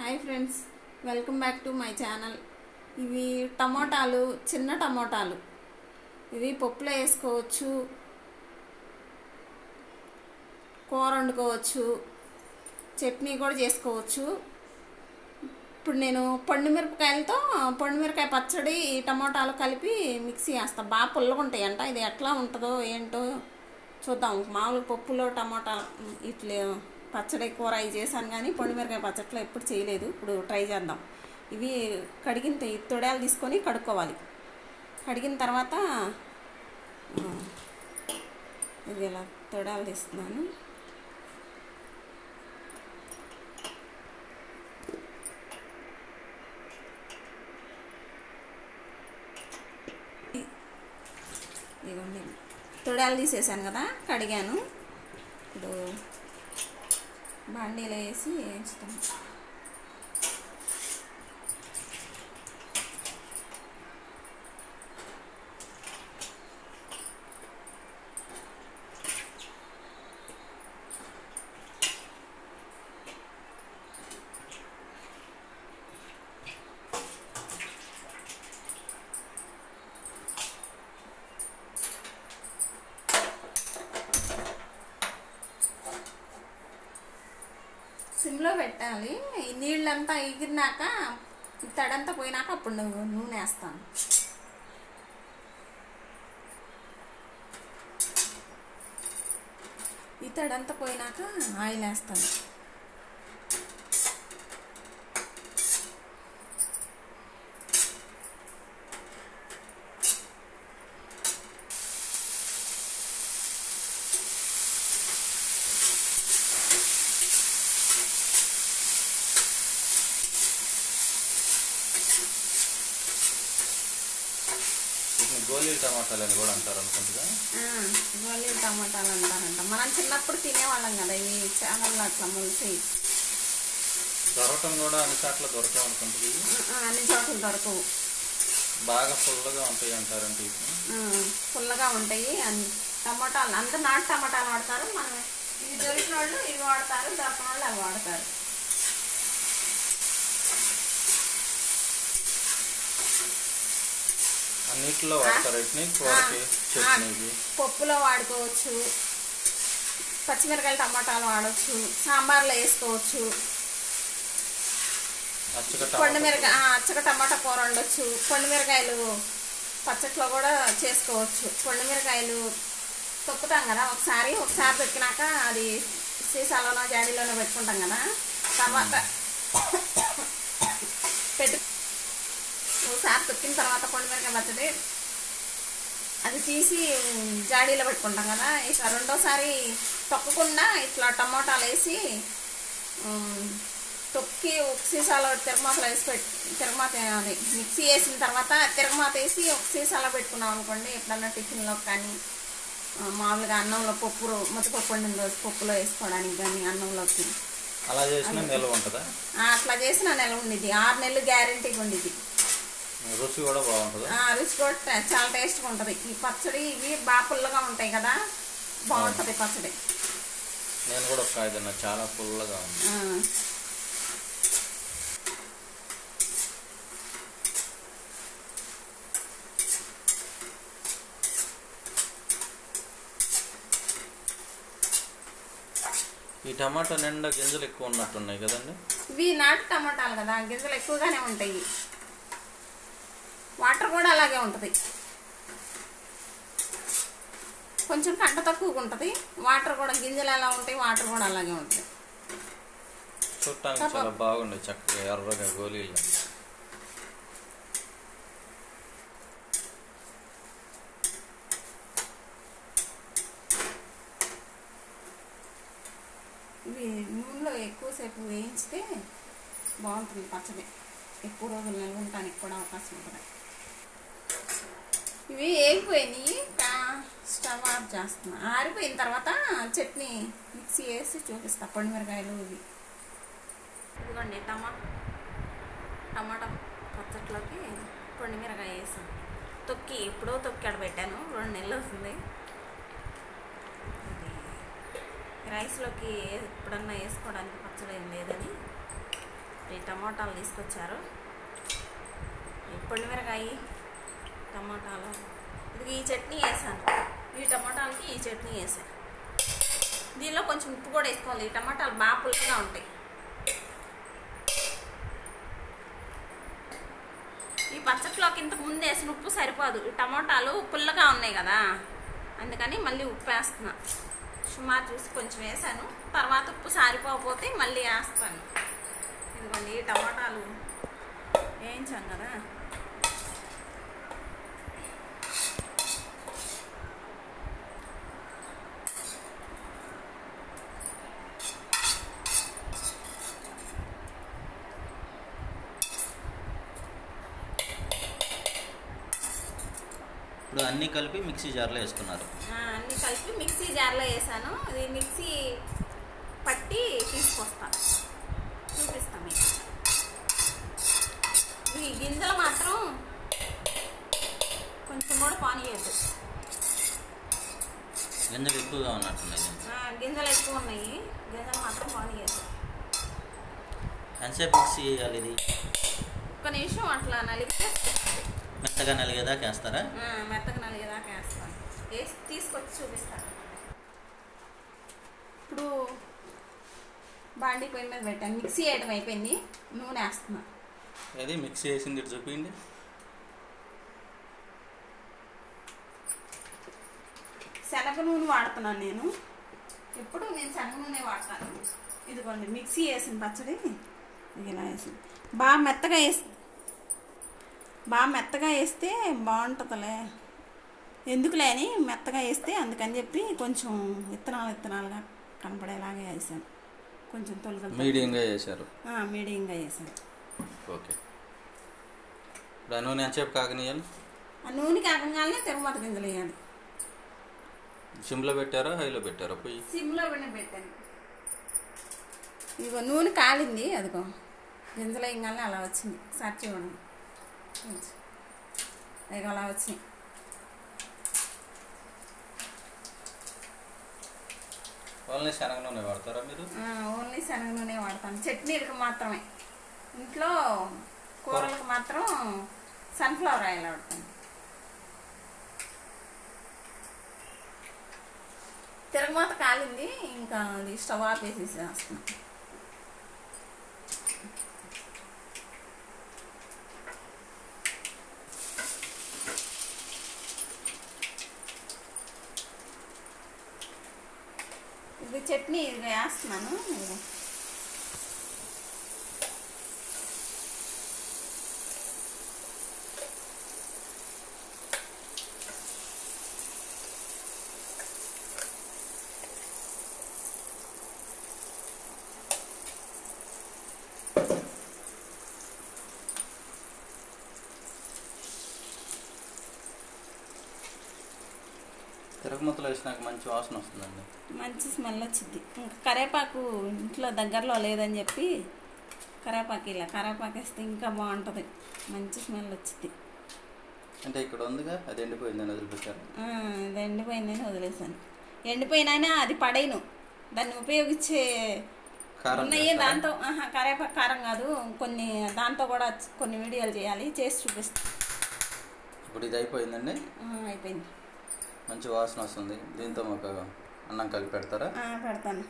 Hi friends welcome back to my channel. ఇవి టమోటాలు చిన్న టమోటాలు. ఇవి పప్పులో వేసుకోవచ్చు కూర వండుకోవచ్చు చట్నీ కూడా చేసుకోవచ్చు. ఇప్పుడు నేను పండుమిరపకాయలతో మిరపకాయలతో పచ్చడి టమోటాలు కలిపి మిక్సీ వేస్తాను బాగా పుల్లగా ఉంటాయంట. ఇది ఎట్లా ఉంటుందో ఏంటో చూద్దాం. మామూలు పప్పులో టమోటా ఇట్లా పచ్చడి కూర అవి చేశాను కానీ పండు మిరపకాయ పచ్చట్లో ఎప్పుడు చేయలేదు. ఇప్పుడు ట్రై చేద్దాం. ఇవి కడిగిన తొడాలు తీసుకొని కడుక్కోవాలి. కడిగిన తర్వాత ఇది ఇలా తొడాలు తీస్తున్నాను. ఇదిగోండి. తొడాలు తీసేసాను కదా కడిగాను. ఇప్పుడు బాండీలో వేసి వేయించుతాం. సిమ్లో పెట్టాలి. నీళ్ళంతా ఎగిరినాక తడంతా పోయినాక అప్పుడు నువ్వు నూనె వేస్తాను. ఈ తడంతా పోయినాక ఆయిల్ వేస్తాను. గోళీల టమాటాలు అని కూడా అంటారు అనుకుంటుగా గోళీ టమాటాలు అంటారంట. మనం చిన్నప్పుడు తినేవాళ్ళం కదా ఈ ఛానల్లో అట్లా మొలిసి. దొరకటం కూడా అన్ని చోట్ల దొరకవు అనుకుంటుంది. అన్ని చోట్ల దొరకవు. బాగా ఫుల్గా ఉంటాయి ఉమ్, పుల్లగా ఉంటాయి. అన్ని టమాటాలు అందరు నాటు టమాటాలు వాడతారు. మనం ఇవి దొరికిన వాళ్ళు ఇవి వాడతారు దొరకని వాళ్ళు అవి వాడతారు. అన్నిట్లో వాడతారు. చట్నీకి పప్పులో వాడుకోవచ్చు. పచ్చిమిరకాయలు టమాటాలు వాడవచ్చు సాంబార్లో వేసుకోవచ్చు. అచ్చగా పండు. టమాటా మిరకాయ అచ్చక టమాటా కూర వండొచ్చు. పండు మిరకాయలు పచ్చట్లో కూడా చేసుకోవచ్చు. పండు మిరకాయలు తొక్కుతాం కదా ఒకసారి. ఒకసారి తొక్కినాక అది సీసాలోనో జాడీలోనో పెట్టుకుంటాం కదా. తర్వాత పెట్టు ఒకసారి తొక్కిన తర్వాత పండు మిరకాయ పచ్చడి అది తీసి జాడీలో పెట్టుకుంటాం కదా ఇక రెండోసారి తొక్కకుండా ఇట్లా టమోటాలు వేసి తొక్కి ఒక సీసాలో తిరగమాతలో వేసి పెట్టి తిరగమాత అది మిక్సీ వేసిన తర్వాత తిరగమాత వేసి ఒక సీసాలో పెట్టుకున్నాం అనుకోండి ఎప్పుడన్నా టిఫిన్లో కానీ మామూలుగా అన్నంలో పప్పు ముద్దపప్పు వండిన రోజు పప్పులో వేసుకోవడానికి కానీ అన్నంలోకి. అలా చేసినా నిల్వ ఉంటుందా? అట్లా చేసిన నెల ఉండిద్ది. ఆరు నెలలు గ్యారంటీగా ఉండిద్ది. రుచి కూడా బాగుంటుందా. ఆ, రుచి కూడా చాలా టేస్ట్గా ఉంటుంది. ఈ పచ్చడి ఇవి బాగా పుల్లగా ఉంటాయి కదా బాగుంటుంది పచ్చడి. నేను కూడా ఒక కాయ తిన్నా చాలా ఫుల్గా ఉంది. ఈ టమాటా నిండా గింజలు ఎక్కువ ఉన్నట్టున్నాయి కదండి? ఇవి నాటు టమాటాలు కదా గింజలు ఎక్కువగానే ఉంటాయి. కూడా అలాగే ఉంటుంది. కొంచెం కంట తక్కువగా ఉంటుంది. వాటర్ కూడా గింజలు ఎలా ఉంటాయి వాటర్ కూడా అలాగే ఉంటాయి. చూడటానికి చాలా బాగుంది చక్కగా ఎర్రగా గోళీలు ఇవి నూనెలో ఎక్కువసేపు వేయించితే బాగుంటుంది పచ్చడి. ఎక్కువ రోజులు నిల్వ ఉండటానికి కూడా అవకాశం ఉంటుంది. ఇవి వేగిపోయినాయి స్టవ్ ఆఫ్ చేస్తున్నా. ఆరిపోయిన తర్వాత చట్నీ మిక్సీ వేసి చూపిస్తా. పండుమిరకాయలు ఇవి. ఇదిగోండి టమా టమాటా పచ్చట్లోకి పండుమిరకాయ వేసాను తొక్కి ఎప్పుడో తొక్కి ఆడ పెట్టాను. రెండు నెలలు వస్తుంది రైస్లోకి ఎప్పుడన్నా వేసుకోవడానికి పచ్చడి ఏం లేదని టమాటాలు తీసుకొచ్చారు. ఈ పొండిమిరకాయ టమాటాలు. ఇది ఈ చట్నీ వేసాను ఈ టమాటాలకి ఈ చట్నీ వేసాను దీనిలో కొంచెం ఉప్పు కూడా వేసుకోవాలి. ఈ టమాటాలు బాగా పుల్లగా ఉంటాయి. ఈ పచ్చట్లోకి ఇంతకు ముందు వేసిన ఉప్పు సరిపోదు. ఈ టమాటాలు పుల్లగా ఉన్నాయి కదా. అందుకని మళ్ళీ ఉప్పు వేస్తున్నా. సుమారు చూసి కొంచెం వేసాను తర్వాత ఉప్పు సారిపోకపోతే మళ్ళీ వేస్తాను. ఇదిగోండి ఈ టమాటాలు వేయించాం కదా. అన్నీ కలిపి మిక్సీ జార్లో వేసుకున్నారు. అన్నీ కలిపి మిక్సీ జార్లో వేసాను. ఇది మిక్సీ పట్టి తీసుకొస్తాను చూపిస్తాను మీకు. ఈ గింజలు మాత్రం కొంచెం కూడా పానీయద్దు. గింజలు ఎక్కువగా ఉన్నట్టున్నాయి గింజలు? ఎక్కువ ఉన్నాయి. గింజలు మాత్రం పానీయద్దు. ఎంతసేపు మిక్సీ చేయాలి ఇది? ఒక్క నిమిషం అట్లా నలిగితే మెత్తగా నలిగేదాకా వేస్తారా? మెత్తగా నలిగేదాకా వేస్తాను. వేసి తీసుకొచ్చి చూపిస్తాను. ఇప్పుడు బాండీ పొయ్యి మీద పెట్టాను. మిక్సీ వేయడం అయిపోయింది. నూనె వేస్తున్నా. అది మిక్సీ వేసింది ఇటు చూపించండి. శనగ నూనె వాడుతున్నాను నేను. ఎప్పుడు నేను శనగ నూనె వాడతాను. ఇదిగోండి మిక్సీ వేసిన పచ్చడి. ఇలా వేసి బాగా మెత్తగా వేసి బాగా మెత్తగా వేస్తే బాగుంటుందిలే. ఎందుకులే అని మెత్తగా వేస్తే అందుకని చెప్పి కొంచెం విత్తనాలు విత్తనాలుగా కనపడేలాగా వేసాను. కొంచెం తొలగలు మీడియంగా చేశారు మీడియంగా వేసాను. ఓకే. ఇప్పుడు ఆ నూనె ఎంతసేపు కాకనియాలి ఆ నూనె కాకంగానే తిరుమత గింజలు వేయాలి. సిమ్లో పెట్టారా? హైలో పెట్టారా పొయ్యి? సిమ్లో పెట్టాను. ఇదిగో నూనె కాలింది అదిగో. గింజలు వేయగానే అలా వచ్చింది. సార్ చూడండి. ఇదిగో అలా వచ్చింది. ఓన్లీ శనగ నూనె వాడతారా మీరు? ఓన్లీ శనగ నూనె వాడతాను. చట్నీలకు మాత్రమే. ఇంట్లో కూరలకు మాత్రం సన్ఫ్లవర్ ఆయిల్ వాడతాను. తిరగమాత కాలింది ఇంకా అది స్టవ్ ఆపేసేసి వేస్తున్నాం చట్నీ వేస్తున్నాను. తిరగమూతలో వేసినాక మంచి వాసన వస్తుందండి. మంచి స్మెల్ వచ్చింది. ఇంకా కరేపాకు ఇంట్లో దగ్గరలో లేదని చెప్పి కరేపాకు ఇలా కరేపాకు వేస్తే ఇంకా బాగుంటుంది. మంచి స్మెల్ వచ్చింది. అంటే ఇక్కడ ఉందిగా అది ఎండిపోయిందని వదిలిపెట్టారు. ఆ, ఇది ఎండిపోయిందని వదిలేసాను ఎండిపోయినా అది పడేను. దాన్ని ఉపయోగించే ఉన్నాయి? దాంతో కరేపాకు కారం కాదు కొన్ని దాంతో కూడా కొన్ని వీడియోలు చేయాలి చేసి చూపిస్తాను ఇప్పుడు ఇది అయిపోయిందండి? అయిపోయింది. మంచి వాసన వస్తుంది. దీంతో మాకు అన్నం కలిపి పెడతారా? పెడతాను.